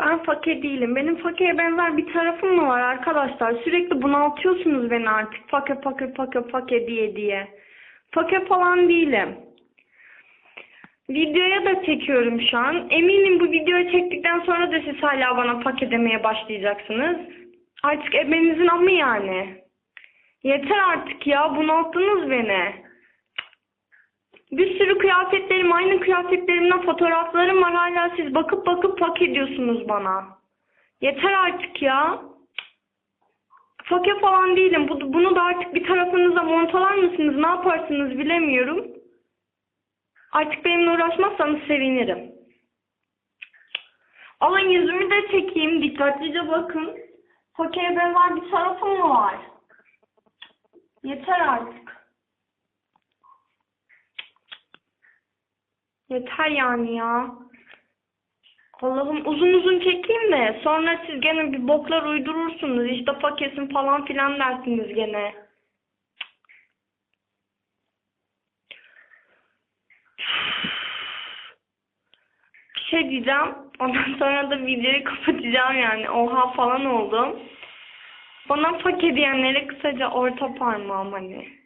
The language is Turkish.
Ben fakir değilim. Benim fakire benzer bir tarafım mı var arkadaşlar? Sürekli bunaltıyorsunuz beni artık. Fakir fakir fakir fakir diye diye. Fakir falan değilim. Videoya da çekiyorum şu an. Eminim bu videoyu çektikten sonra da siz hala bana fakir demeye başlayacaksınız. Artık ebenizin amı yani. Yeter artık ya. Bunalttınız beni. Bir sürü kıyafetlerim, aynı kıyafetlerimden fotoğraflarım var. Hala siz bakıp bakıp fakir ediyorsunuz bana. Yeter artık ya. Fakir falan değilim. Bu- Bunu da artık bir tarafınıza montalar mısınız? Ne yaparsınız bilemiyorum. Artık benimle uğraşmazsanız sevinirim. Alın yüzümü de çekeyim. Dikkatlice bakın. Fakire benzer bir tarafım mı var? Yeter artık. Yeter yani ya. Allah'ım uzun uzun çekeyim de sonra siz gene bir boklar uydurursunuz. İşte pakesin falan filan dersiniz gene. Bir şey diyeceğim. Ondan sonra da videoyu kapatacağım yani. Oha falan oldum. Bana fakir diyenlere kısaca orta parmağım hani.